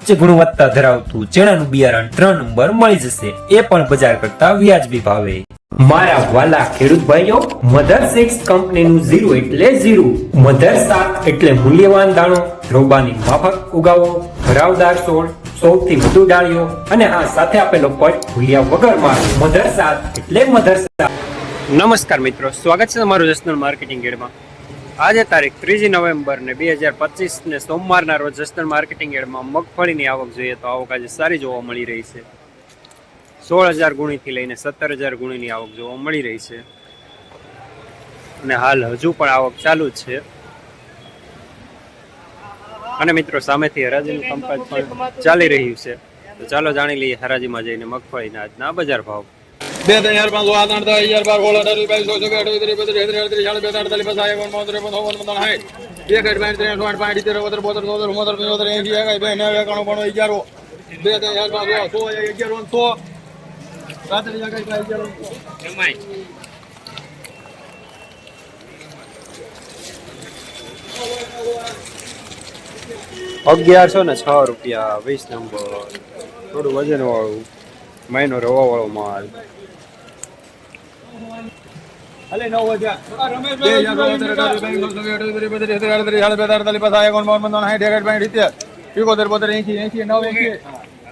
ઉચ્ચ ગુણવત્તા ધરાવતું ચણાનું બિયારણ ત્રણ નંબર મળી જશે. એ પણ બજાર કરતા વ્યાજબી ભાવે. મારા વાલા ખેડૂત ભાઈઓ, મધર સિક્સ કંપનીનું ઝીરો એટલે ઝીરો. મધર સાત એટલે મૂલ્યવાન દાણો. રોબાની માફક ઉગાવો. ભરાવદાર છોડ સૌથી વધુ ડાળીઓ. અને હા, સાથે આપેલો પટ ભૂલ્યા વગર માલ મધર સાત એટલે મધર સાત. નમસ્કાર મિત્રો, સ્વાગત છે તમારું જસનલ માર્કેટિંગ એડમાં. આજે તારીખ ત્રીજી નવેમ્બર ને બે હજાર પચીસ ને સોમવારના રોજ જસ્ટર માર્કેટિંગ એડમાં મગફળીની આવક જોઈએ તો આવક આજે સારી જોવા મળી રહી છે. સોળ હજાર ગુણીથી લઈને સત્તર હજાર ગુણીની આવક જોવા મળી રહી છે. અને હાલ હજુ પણ આવક ચાલુ જ છે. અને મિત્રો, સામેથી હરાજીનું કામકાજ પણ ચાલી રહ્યું છે. તો ચાલો જાણી લઈએ હરાજીમાં જઈને મગફળીના આજના બજાર ભાવ. બે ત્રણ હજાર પાંચસો આઠ આઠ દસ હજાર બાર સોળ અઢાર બાવીસ ચોવીસ અઠાવીસ ત્રીસ બત્રીસ ત્રીસ અડત્રીસ ચાલીસ બેતાલીસ અડતાલીસ પચાસ એકાવન ત્રેપન ચોપન પંચાવન સાઠ એક આઠ પાંચ ત્રણ આઠ પાંચ ઇત્તેર બોતર બોતર ચોતર ચુમ્મોતેર પંચોતેર એસી એકાઈ બે નેવું એકાણું પણ અગિયારો બે ત્રણ હજાર પાંચસો સો અગિયાર સો રાત્રે એકાઈ પાંચ અગિયાર અગિયારસો ને છ રૂપિયા વીસ નંબર. થોડું વજન વાળું મહિનો રવા વાળો માલ. અલે નવ હજાર બે હજાર બોતેર અઢાર બાવીસ ચોવીસ અઠાવીસ ત્રીસ બત્રીસ તેત્રીસ અડત્રીસ ચાલીસ બેતાલીસ અડતાલીસ પચાસ એકાવન બાવન પંચાવન સાઠ એકાઠ પાંચ ઇત્તેર એકોતેર બોતેર એંશી એંશી નવ એંશી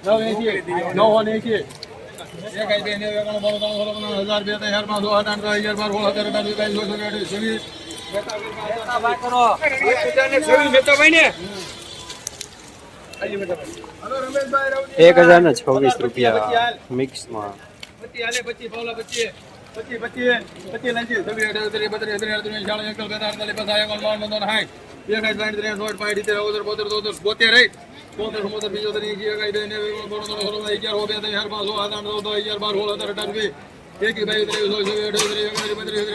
નવ એંશી નવ એંશી એકાઈ બે નેવું એકાણું બાણું ત્રણ સોળ પંચાવન હજાર બે ત્રણ હજાર પાંચસો આઠ આઠ દસ હજાર બાર સોળ સત્તર અઢાર બાવીસ ચોવીસ અઠાવીસ છવ્વીસ એક હજાર ને છવ્વીસ રૂપિયા મિક્સમાં પચી હાલે પચી પાવલા પચી પચી પચી પચી લંચી છવ્વીસ અઠાવીસ ત્રીસ બત્રીસ તેત્રીસ અડત્રીસ, ચાલીસ બેતાલીસ અડતાલીસ પચાસ, એકાવન, બાવન પંચાવન સાઠ. એક આઠ પાંચ ત્રણ, સોળ, પાંચ ઇત્તેર ઓતેર એકાઈ, બે નેવું બાણું આઠ આઠ અગિયાર, બાર સોળ અઢાર અઢાર, વીસ એકી બાવીસ ત્રેવીસ ચોવીસ ચોવીસ અઠાવીસ ત્રીસ એકત્રીસ બત્રીસ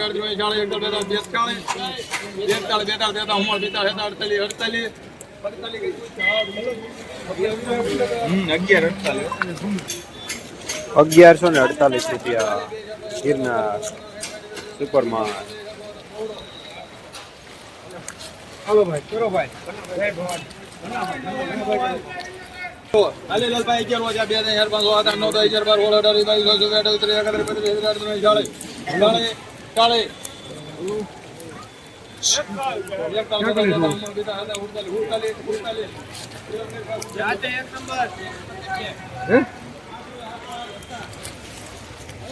અડતાલીસ અડતાલીસ. અગિયારસો ને અડતાલીસ રૂપિયા. ગિરનાર સુપરમાં હાલે લાલભાઈ અગિયાર વાગ્યા બે ત્રણ ચાર પાંચ છ આઠ આઠ નવ દસ બાર સોળ અઢાર બાવીસ અઠાવીસ ત્રીસ એકત્રીસ બત્રીસ અગિયારસો ને સુડતાલીસ રૂપિયા ગિરનાર સુપરમાં હજાર બે હજાર પાંચસો આઠ આઠ હજાર બાર સોળ અઢાર બાવીસ ચોવીસ છવ્વીસ હજાર છવ્વીસ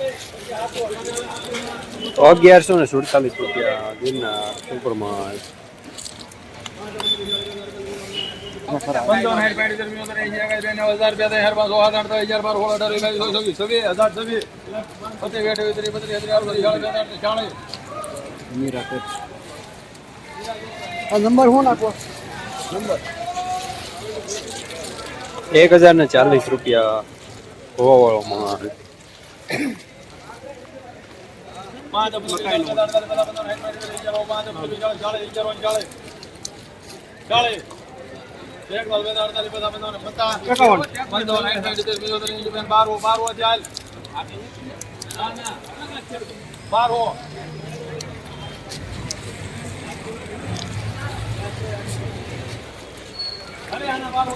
પચીસ અઠાવીસ ત્રીસ બત્રીસ ત્રીસ ચાલીસ ચાલીસ નંબર શું નાખો? નંબર એક હજાર ને ચાલીસ રૂપિયા હોવા વાળો માલ. પાંચ બારો બારો ચાલ બારો અરે આના બારો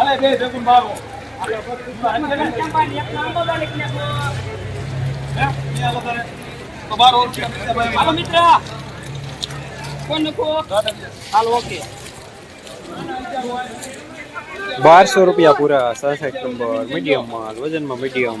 અલે બે ભેગું બારો. બારો હાલો મિત્ર. કોણ નખો. Hello okay. બારસો રૂપિયા પૂરા સડસઠ નંબર મીડિયમ માલ વજનમાં મીડિયમ.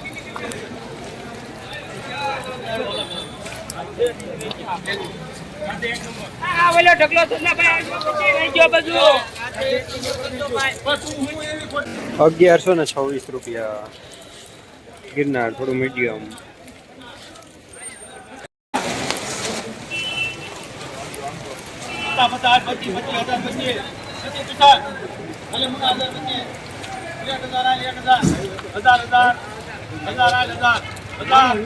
અગિયારસો ને છવ્વીસ રૂપિયા ગિરનાર થોડું મીડિયમ હજાર હજાર હજાર હજાર હજાર હજાર હજાર આઠ હજાર હજાર પચીસ બોલ.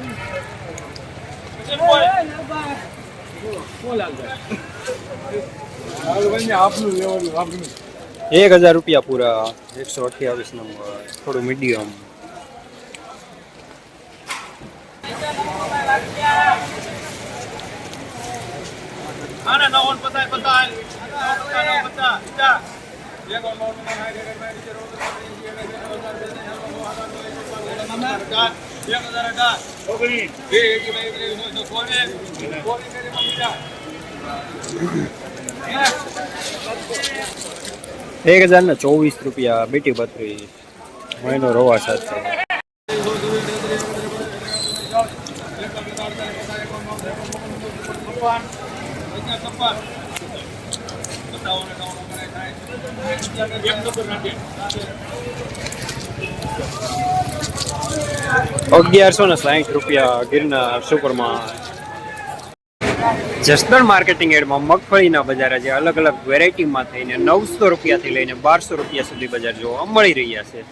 એક હજાર રૂપિયા પૂરા એકસો અઠ્યાવીસ નંબર થોડું મીડિયમ આને નવ્વાણું પચાસ એક હજાર, એક હજાર, બે હજાર, એક હજાર અઢાર, ઓગણીસ, બે, એક, બે, એક, બે, સો, સો, સોળે, સોળે, બે, બે, બીજા. એક હજાર ને ચોવીસ રૂપિયા બેટી બત્રી મહિનો રોવા સાથે. એક નંબર રાખીએ. અગિયારસો ને સાહીઠ રૂપિયા ગિરનાર સુપરમાં. જસદણ માર્કેટિંગ એડમાં મગફળીના બજાર આજે અલગ અલગ વેરાયટીમાં થઈને નવસો રૂપિયાથી લઈને બારસો રૂપિયા સુધી બજાર જોવા મળી રહ્યા છે.